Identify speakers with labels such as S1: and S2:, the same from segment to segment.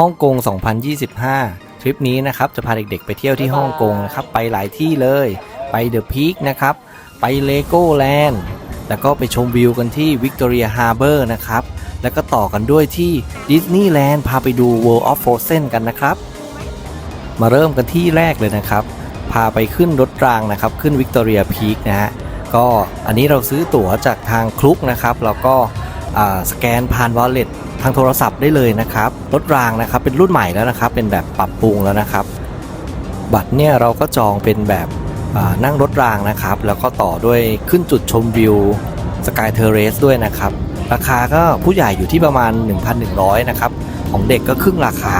S1: ฮ่องกง 2025 ทริปนี้นะครับจะพาเด็กๆ ไปเที่ยวที่ฮ่องกงนะครับไปหลายที่เลยไปเดอะพีคนะครับไปเลโก้แลนด์แล้วก็ไปชมวิวกันที่วิกตอเรียฮาร์เบอร์นะครับแล้วก็ต่อกันด้วยที่ดิสนีย์แลนด์พาไปดู World of Frozen กันนะครับ มาเริ่มกันที่แรกเลยนะครับ พาไปขึ้นรถรางนะครับขึ้นวิกตอเรียพีคนะฮะก็อันนี้เราซื้อตั๋วจากทางคลุกนะครับแล้วก็อ่า สแกนผ่านวอลเล็ตทางโทรศัพท์ได้เลยนะครับรถรางนะครับเป็นรุ่นใหม่แล้วนะครับ เป็นแบบปรับปรุงแล้วนะครับ บัตรเนี่ยเราก็จองเป็นแบบนั่งรถรางนะครับ แล้วก็ต่อด้วยขึ้นจุดชมวิวสกายเทเรสด้วยนะครับ ราคาก็ผู้ใหญ่อยู่ที่ประมาณ 1,100 นะครับ ของเด็กก็ครึ่งราคา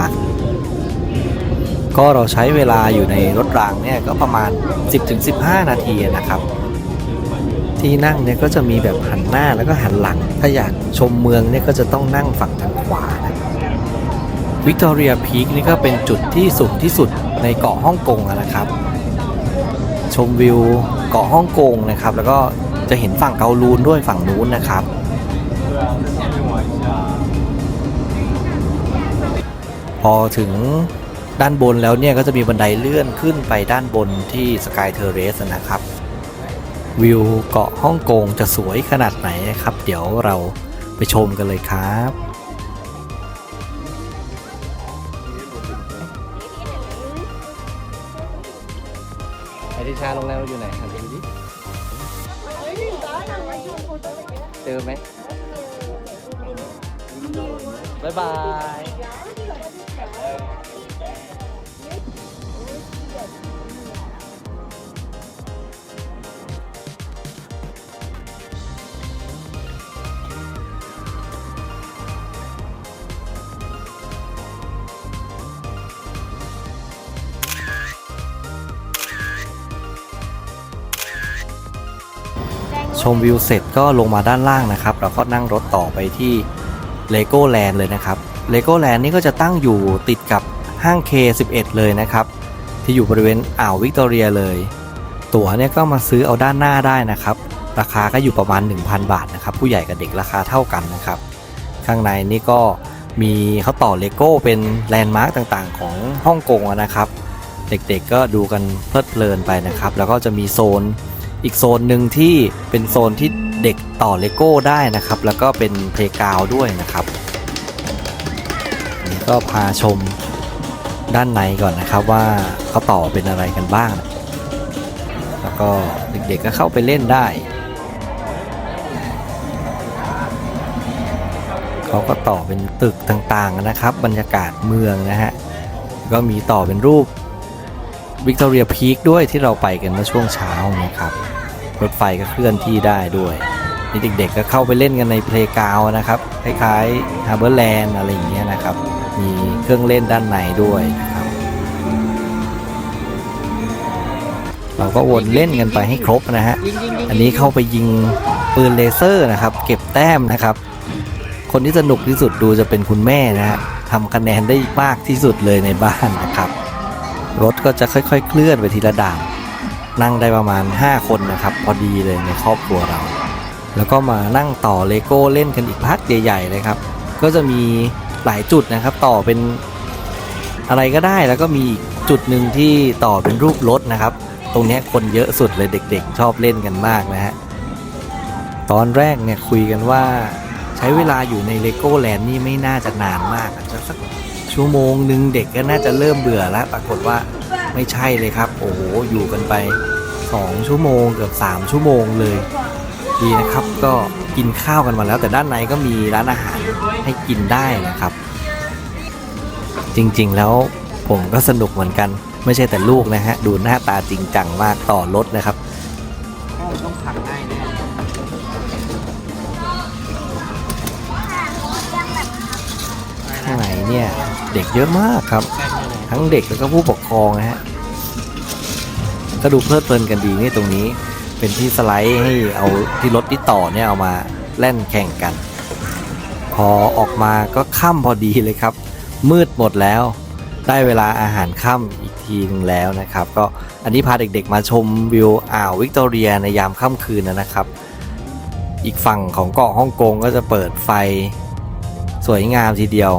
S1: ก็เราใช้เวลาอยู่ในรถรางเนี่ยก็ประมาณ 10-15 นาทีนะครับ ที่นั่งเนี่ยก็จะมีแบบหันหน้าแล้วก็หันหลัง ถ้าอยากชมเมืองเนี่ยก็จะต้องนั่งฝั่งทางขวานะวิกตอเรียพีคนี่ก็เป็นจุดที่สูงที่สุดในเกาะฮ่องกงนะครับ ชมวิวเกาะฮ่องกงนะครับ แล้วก็จะเห็นฝั่งเกาลูนด้วยฝั่งนู้นนะครับพอถึงด้านบนแล้วเนี่ยก็จะมีบันไดเลื่อนขึ้นไปด้านบนที่สกายเทอเรสนะครับ วิวเกาะฮ่องกงจะสวยขนาดไหนนะครับ เดี๋ยวเราไปชมกันเลยครับไอทิชาโรงแรมเราอยู่ไหนครับดูดิเจอไหมบ๊ายบาย ชมวิวเสร็จก็ลงมาด้านล่างนะครับเราก็นั่งรถต่อไปที่เลโก้แลนด์เลยนะครับเลโก้แลนด์นี่ก็จะตั้งอยู่ติดกับห้าง K11 เลยนะครับ ที่อยู่บริเวณอ่าววิกตอเรียเลย ตั๋วเนี่ยก็มาซื้อเอาด้านหน้าได้นะครับ ราคาก็อยู่ประมาณ 1,000 บาทนะครับ ผู้ใหญ่กับเด็กราคาเท่ากันนะครับ ข้างในนี่ก็มีเขาต่อเลโก้เป็นแลนด์มาร์กต่างๆ ของฮ่องกงอะนะครับ เด็กๆก็ดูกันเพลิดเพลินไปนะครับ แล้วก็จะมีโซน อีกโซนหนึ่งที่เป็นโซนที่เด็กต่อเลโก้ได้นะครับ แล้วก็เป็นเพลกาวด้วยนะครับนนี้ก็พาชมด้านในก่อนนะครับว่าเขาต่อเป็นอะไรกันบ้าง แล้วก็เด็กๆก็เข้าไปเล่นได้เขาก็ต่อเป็นตึกต่างๆนะครับ บรรยากาศเมืองนะฮะก็มีต่อเป็นรูป วิกตอเรียพีคด้วยที่เราไปกันเมื่อช่วงเช้านะครับรถไฟก็เคลื่อนที่ได้ด้วยนี่เด็กๆก็เข้าไปเล่นกันในเพลย์กราวนะครับคล้ายๆฮาร์เบอร์แลนด์อะไรอย่างเงี้ยนะครับ มีเครื่องเล่นด้านในด้วยนะครับ เราก็วนเล่นกันไปให้ครบนะฮะอันนี้เข้าไปยิงปืนเลเซอร์นะครับ เก็บแต้มนะครับ คนที่สนุกที่สุดดูจะเป็นคุณแม่นะฮะทำคะแนนได้มากที่สุดเลยในบ้านนะครับ รถก็จะค่อยๆ เคลื่อนไปทีละด่าน นั่งได้ประมาณ 5 คนนะครับ พอดีเลยในครอบครัวเรา แล้วก็มานั่งต่อเลโก้เล่นกันอีกพักใหญ่ๆเลยครับ ก็จะมีหลายจุดนะครับต่อเป็นอะไรก็ได้แล้วก็มีจุดหนึ่งที่ต่อเป็นรูปรถนะครับ ตรงนี้คนเยอะสุดเลยเด็กๆ ชอบเล่นกันมากนะฮะตอนแรกเนี่ยคุยกันว่าใช้เวลาอยู่ในเลโก้แลนด์นี่ไม่น่าจะนานมากอาจจะสัก ชั่วโมงหนึ่งเด็กก็น่าจะเริ่มเบื่อแล้ว ปรากฏว่าไม่ใช่เลยครับ โอ้โห อยู่กันไป 2 ชั่วโมงเกือบ 3 ชั่วโมงเลย ดีนะครับ ก็กินข้าวกันมาแล้ว แต่ด้านในก็มีร้านอาหารให้กินได้นะครับ จริงๆแล้วผมก็สนุกเหมือนกัน ไม่ใช่แต่ลูกนะฮะ ดูหน้าตาจริงจังมากต่อรถนะครับต้องผักง่ายแน่ข้างในเนี่ย เด็กเยอะมากครับ ทั้งเด็กแล้วก็ผู้ปกครองนะฮะก็ดูเพลิดเพลินกันดีนี่ตรงนี้เป็นที่สไลด์ให้เอาที่รถที่ต่อเนี่ยเอามาแล่นแข่งกัน พอออกมาก็ค่ำพอดีเลยครับ มืดหมดแล้วได้เวลาอาหารค่ำอีกทีนึงแล้วนะครับ ก็อันนี้พาเด็กๆมาชมวิวอ่าววิกตอเรียในยามค่ำคืนนะครับ อีกฝั่งของเกาะฮ่องกงก็จะเปิดไฟสวยงามทีเดียว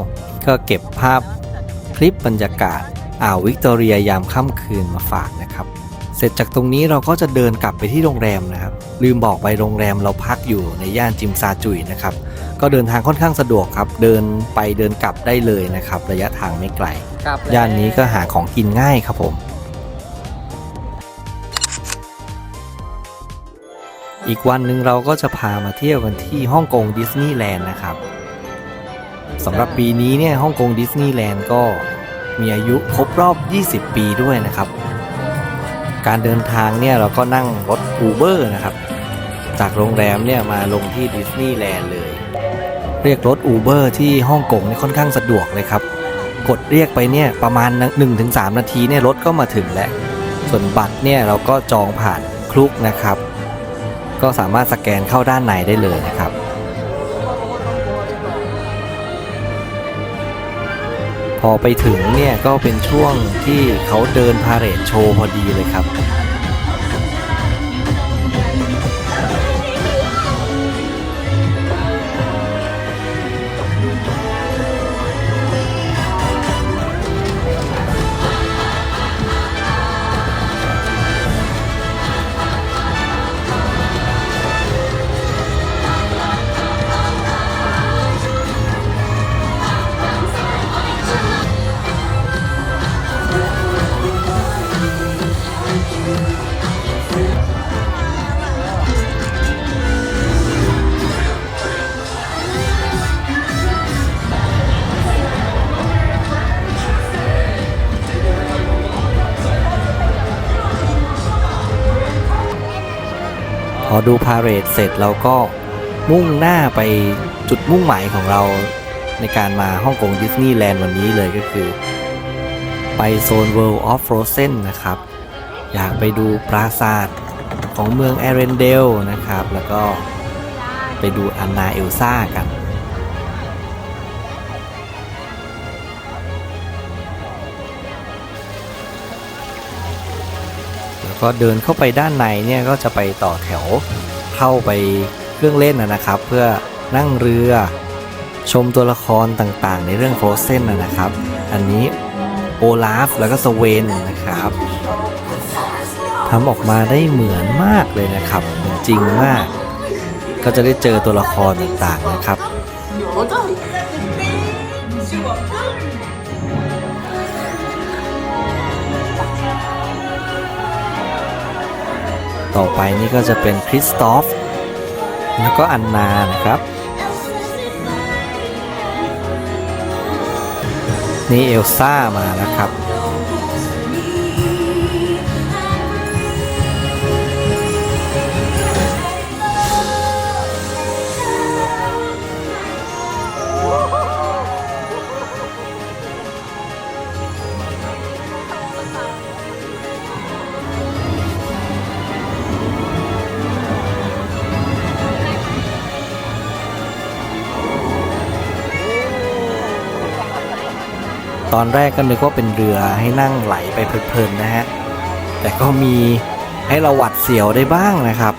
S1: ก็เก็บภาพลิปบรรยากาศอ่าววิกตอเรียยามค่ำคืนมาฝากนะครับ เสร็จจากตรงนี้เราก็จะเดินกลับไปที่โรงแรมนะครับ ลืมบอกไปโรงแรมเราพักอยู่ในย่านจิมซาจุยนะครับ ก็เดินทางค่อนข้างสะดวกครับ เดินไปเดินกลับได้เลยนะครับ ระยะทางไม่ไกล
S2: กลับ
S1: ย่านนี้ก็หาของกินง่ายครับผม อีกวันหนึ่งเราก็จะพามาเที่ยวกันที่ฮ่องกงดิสนีย์แลนด์นะครับ สำหรับปีนี้เนี่ยฮ่องกงดิสนีย์แลนด์ก็มีอายุครบรอบ 20 ปีด้วยนะครับ การเดินทางเนี่ยเราก็นั่งรถ Uber นะครับ จากโรงแรมเนี่ยมาลงที่ดิสนีย์แลนด์เลย เรียกรถ Uber ที่ฮ่องกงนี่ค่อนข้างสะดวกเลยครับ กดเรียกไปเนี่ยประมาณ 1-3 นาทีเนี่ยรถก็มาถึงแล้ว ส่วนบัตรเนี่ยเราก็จองผ่านคลุกนะครับ ก็สามารถสแกนเข้าด้านในได้เลยนะครับ พอไปถึงเนี่ยก็เป็นช่วงที่เขาเดินพาเหรดโชว์พอดีเลยครับ อดูพาเรดเสร็จเราก็มุ่งหน้าไปจุดมุ่งหมายของเราในการมาฮ่องกงดิสนีย์แลนด์วันนี้เลยก็คือ ไปโซน World of Frozen นะครับ อยากไปดูปราสาทของเมืองแอเรนเดลนะครับ แล้วก็ไปดูอันนาเอลซ่ากัน ก็เดินเข้าไปด้านในเนี่ยก็จะไปต่อแถวเข้าไปเครื่องเล่นนะครับ เพื่อนั่งเรือชมตัวละครต่างๆ ในเรื่องโฟรเซนนะครับ อันนี้โอลาฟแล้วก็สเวนนะครับทำออกมาได้เหมือนมากเลยนะครับจริงมาก ก็จะได้เจอตัวละครต่างๆนะครับ ต่อไปนี่ก็จะเป็นคริสตอฟ แล้วก็อันนานะครับ นี่เอลซ่ามาแล้วครับ ตอนแรกก็นึกว่าเป็นเรือให้นั่งไหลไปเพลินๆนะฮะ แต่ก็มีให้เราหวัดเสียวได้บ้างนะครับ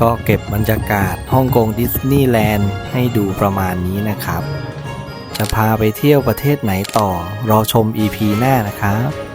S1: ก็เก็บบรรยากาศฮ่องกงดิสนีย์แลนด์ให้ดูประมาณนี้นะครับ จะพาไปเที่ยวประเทศไหนต่อรอชม EP หน้านะครับ